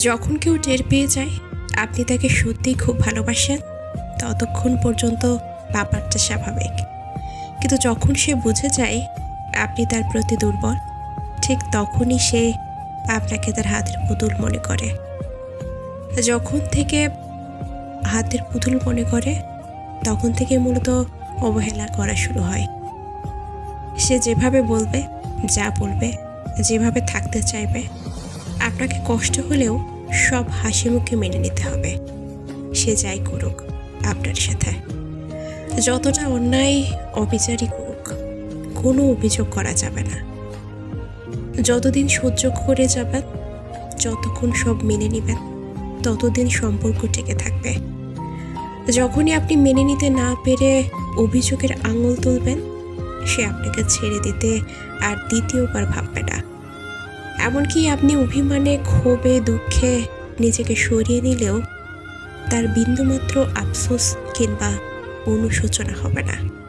যখন কেউ টের পেয়ে যায়, আপনি তাকে সত্যিই খুব ভালোবাসেন, ততক্ষণ পর্যন্ত ব্যাপারটা স্বাভাবিক। কিন্তু যখন সে বুঝে যায় আপনি তার প্রতি দুর্বল, ঠিক তখনই সে আপনাকে তার হাতের পুতুল মনে করে। যখন থেকে হাতের পুতুল মনে করে, তখন থেকে মূলত অবহেলা করা শুরু হয়। সে যেভাবে বলবে, যা বলবে, যেভাবে থাকতে চাইবে, আপনাকে কষ্ট হলেও সব হাসি মুখে মেনে নিতে হবে। সে যাই করুক আপনার সাথে। যতটা অন্যায়, অবিচারই করুক, কোনো অভিযোগ করা যাবে না। যতদিন সহ্য করে যাবেন, যতক্ষণ সব মেনে নেবেন, ততদিন সম্পর্ক টিকে থাকবে। যখনই আপনি মেনে নিতে না পেরে অভিযোগের আঙুল তুলবেন, সে আপনাকে ছেড়ে দিতে আর দ্বিতীয়বার ভাববে না। এমনকি আপনি অভিমানে, ক্ষোভে, দুঃখে নিজেকে সরিয়ে নিলেও তার বিন্দুমাত্র আফসোস কিংবা অনুশোচনা হবে না।